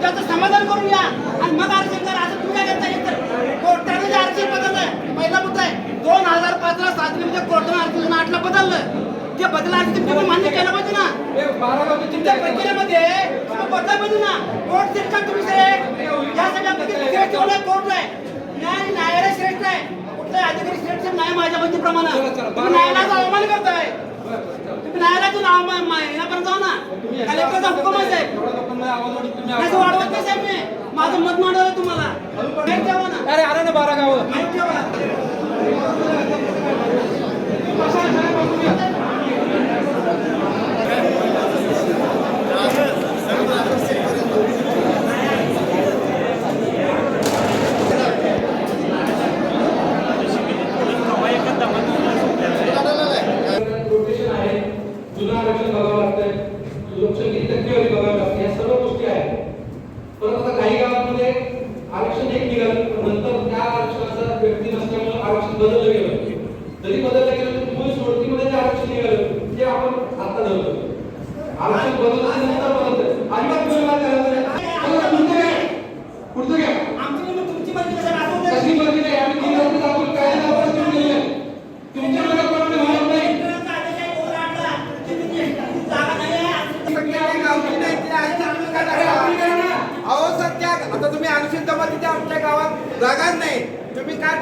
मुद्द्याचं समाधान करून घ्या आणि मग आरक्षण करा असं तुम्ही काय करता येत कोर्टाने जे आरक्षण बदललंय पहिला मुद्दा आहे दोन हजार पाच ला सातवीमध्ये कोर्टाने आरक्षण आठला बदललं. ते बदलाचं तुम्ही पण मान्य केलं पाहिजे ना. तुमच्या प्रक्रियेमध्ये तुम्ही बदला पाहिजे ना. कोर्ट श्रेष्ठ तुम्ही श्रेष्ठ यासाठी आपल्याकडे श्रेष्ठ होणं कोर्ट आहे? न्याय न्यायालय श्रेष्ठ आहे. कुठलाही अधिकारी श्रेष्ठ नाही माझ्या बुद्धीप्रमाणे प्रमाणात न्यायालयाचा अवमान करताय. तुम्ही न्यायालयातून अवमान मा- यापर्यंत जाऊ ना कलेक्टरचा हुकुम आहे. साहेब असं वाढवत नाही साहेब मी. माझं मत मांडवलं तुम्हाला. माहीत ठेवा ना. अरे आला ना बारा गावं. माहीत ठेवा रोटेशन आहे जुनं आरक्षण बघावं लागतंय लोकसंख्या किती टक्केवारी बघावी लागते या सर्व गोष्टी आहेत परत आता काही गावांमध्ये आरक्षण एक निघालं पण नंतर त्या आरक्षणाचा व्यक्ती नसल्यामुळे आरक्षण बदललं गेलं जरी बदललं गेलं तर मूळ सोडतीमध्ये जे आरक्षण निघालं ते आपण आता धरतो. आरक्षण बदललं नंतर बदलतं अजिबात गोलमाल करायचा नाही. आता पुढचं घ्या पुढचं घ्या आमची निवडणूक तुमची मर्जी कसं असं होतं? कशी मर्जी नाही आम्ही तीन वर्ष आपण काय नापास करून दिलेलं आहे. तुमच्या मनात कोणाला होणार नाही केंद्राचा आदेश आहे, कोण आणला? तुम्ही जागा नाही आहे, अहो सध्या आता तुम्ही आरक्षण जमा तिथे आमच्या गावात जागाच नाही तुम्ही काय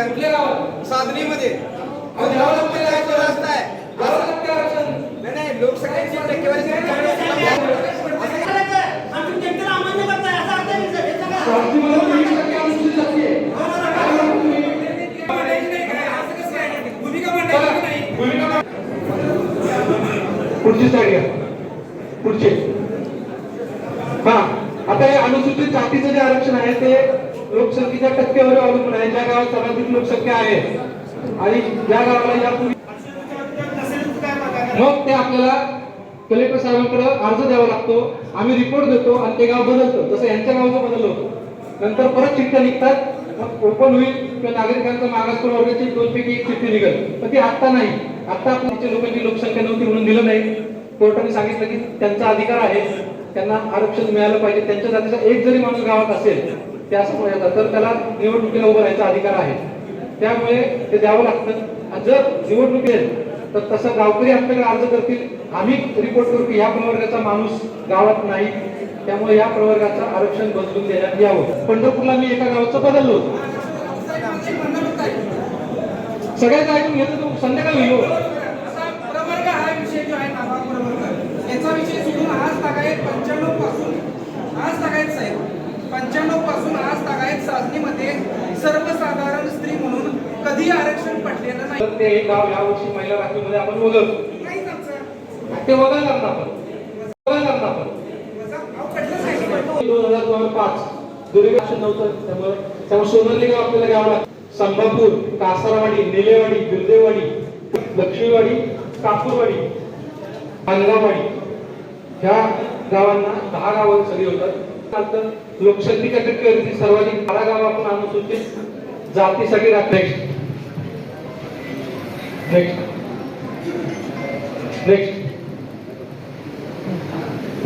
टाकता कुठल्या गावात साधनीमध्ये अहो, गावामध्ये म्हणजे जायचं रस्ता आहे. आरक्षण नाही नाही लोकसंख्येची टक्केवारी आणि आहे पुढची साईड घ्या हा आता हे अनुसूचित जातीचं जे आरक्षण आहे ते लोकसंख्येच्या टक्केवर अवलंबून गावात सर्वाधिक लोकसंख्या आहे. आणि ज्या गावाला यापूर्वी मग ते आपल्याला कलेक्टर साहेबांकडे अर्ज द्यावा लागतो. आम्ही रिपोर्ट देतो आणि ते गाव बदलतो. जसं यांच्या गावचं बदललं होतं. नंतर परत चिठ्ठ्या निघतात. मग ओपन होईल. किंवा नागरिकांचा मागास वर्गाची दोन पैकी एक चिठ्ठी निघेल. पण ती आत्ता नाही. आत्ता आपल्या लोकांची लोकसंख्या नव्हती म्हणून दिलं नाही. कोर्टाने सांगितलं की त्यांचा अधिकार आहे. त्यांना आरक्षण मिळालं पाहिजे. त्यांच्या जातीचा एक जरी माणूस गावात असेल ते असं म्हणतात तर त्याला निवडणुकीला उभं राहायचा अधिकार आहे. त्यामुळे ते द्यावं लागतं. आणि जर निवडणूक येईल तर तसं गावकरी आपल्याकडे अर्ज करतील. आम्ही रिपोर्ट करू की या प्रवर्गाचा माणूस गावात नाही. त्यामुळे या प्रवर्गाचं आरक्षण बदलून देण्यात यावं. पंढरपूरला मी एका गावाचं बदललो होतं. सगळ्याच ऐकून घेतो तू संध्याकाळी हो. येऊ प्रवर्ग हा विषय जो आहे नावा प्रवर्ग याचा विषय सोडून आज तागायत पंच्याण्णवपासून आज तागायत साहेब पंच्याण्णवपासून आज तागायत साधनेमध्ये सर्वसाधारण स्त्री म्हणून कधी आरक्षण पडलेलं नाही. ते गाव या वर्षी महिला राखीमध्ये आपण वगळतो. ते वगळणार ना आपण. वगळणार ना आपण दोन हजार दोन पाच दुर्गाक्षण नव्हतं त्यामुळे त्यामुळे सोनर्ली गाव आपल्याला घ्यावं लागतं. संभापूर कासारवाडी निलेवाडी बिर्देवाडी लक्ष्मीवाडी कापूरवाडी मानगाववाडी ह्या गावांना दहा गावं सगळी होतात. लोकशक्ती लोकसंख्येच्या सर्वाधिक बारा गावं आपण अनुसूचित जातीसाठी राख नेक्स्ट नेक्स्ट नेक्स्ट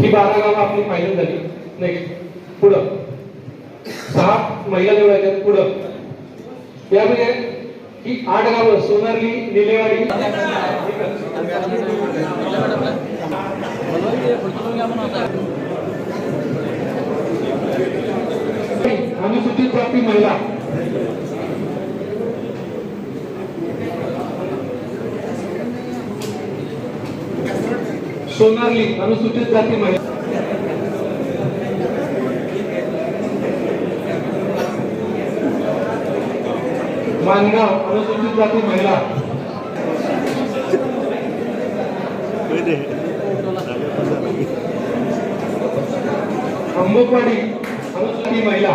ही बारा गावं आपली फायनल झाली. नेक्स्ट पुढं. सहा महिला निवडायच्या पुढं. यामध्ये ही आठ गावं सोनारली निलेवाडी. आपण मुक्तीप्राप्ती महिला. सोनारली अनुसूचित जाती महिला. मानगाव अनुसूचित जाती महिला. अंबकवाडी महिला.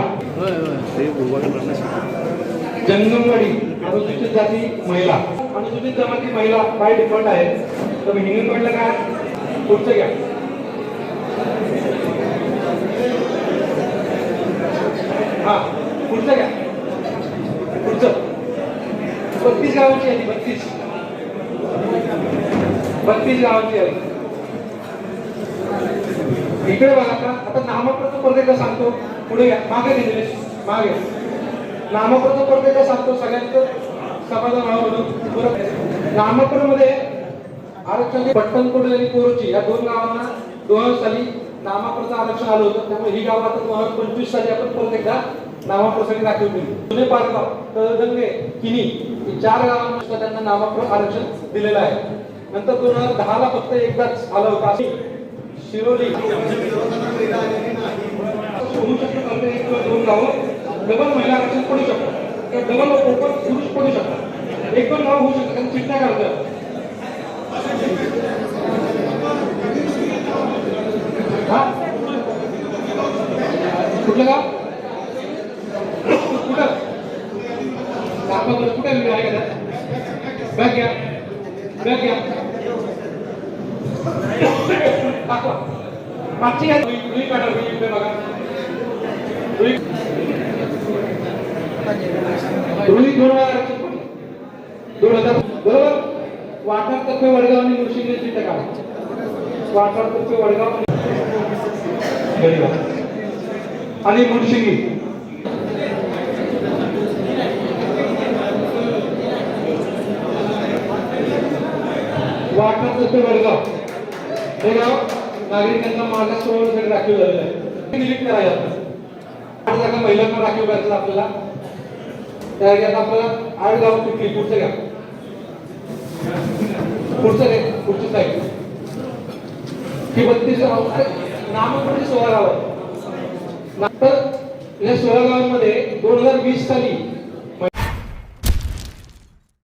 जंगमवाडी अनुसूचित जाती महिला. अनुसूचित जमाती महिला बाय डिफॉल्ट आहे तर हिंगणवाडला काय पुढचं घ्या हा पुढचं घ्या पुढचं बत्तीस गावांची यादी बत्तीस बत्तीस गावांची यादी इकडे बघा आता आता नामपत्र परत एकदा सांगतो. पुढे मागे घे मागे. नामपत्र परत एकदा सांगतो. सगळ्यांचं सभाचं नाव म्हणून. बरं. नामपत्रमध्ये आरक्षण पट्टणकोट आणि कोरोची या दोन गावांना दोन हजार साली नामाप्रचं आरक्षण आलं होतं. त्यामुळे ही गाव आता दोन हजार पंचवीस साली आपण परत एकदा नामाप्रसाठी दाखल केली जुने पारगाव तळदंगे किनी चार गावांना त्यांना नामाप्र आरक्षण दिलेलं आहे. नंतर दोन हजार दहा ला फक्त एकदाच आलं होतं. शिरोली. होऊ शकतं फक्त एक किंवा दोन गावं डबल महिला आरक्षण पडू शकतात. किंवा डबल ओपन पुरुष पडू शकतात. एक दोन गाव होऊ शकतं कारण चिंता काढतात हा? कुठलं गाव? कुठं? नागपूर कुठे मी आहे का बॅग घ्या. बॅग घ्या. दाखवा. मागची घ्या बघा. दोन हजार दोन हजार बरोबर? वाटार तर्फे वडगाव आणि मुर्शिंगे तिथे काढा. वाटार तर्फे वडगाव आणि गडिवा. आणि मुर्शिंगी वाटार तर्फे वडगाव. हे गाव नागरिकांना मागास प्रवर्गासाठी राखीव झालेलं आहे. डिलीट करायचं आठ जागा महिलांना राखीव करायचं आपल्याला. त्या आपल्याला आठ गाव कुठली पुढचं घ्या. पुढचं घ्या. पुढची साईड. ही बत्तीस गाव नाम म्हणजे सोळा गाव. तर या सोळा गावांमध्ये दोन हजार वीस साली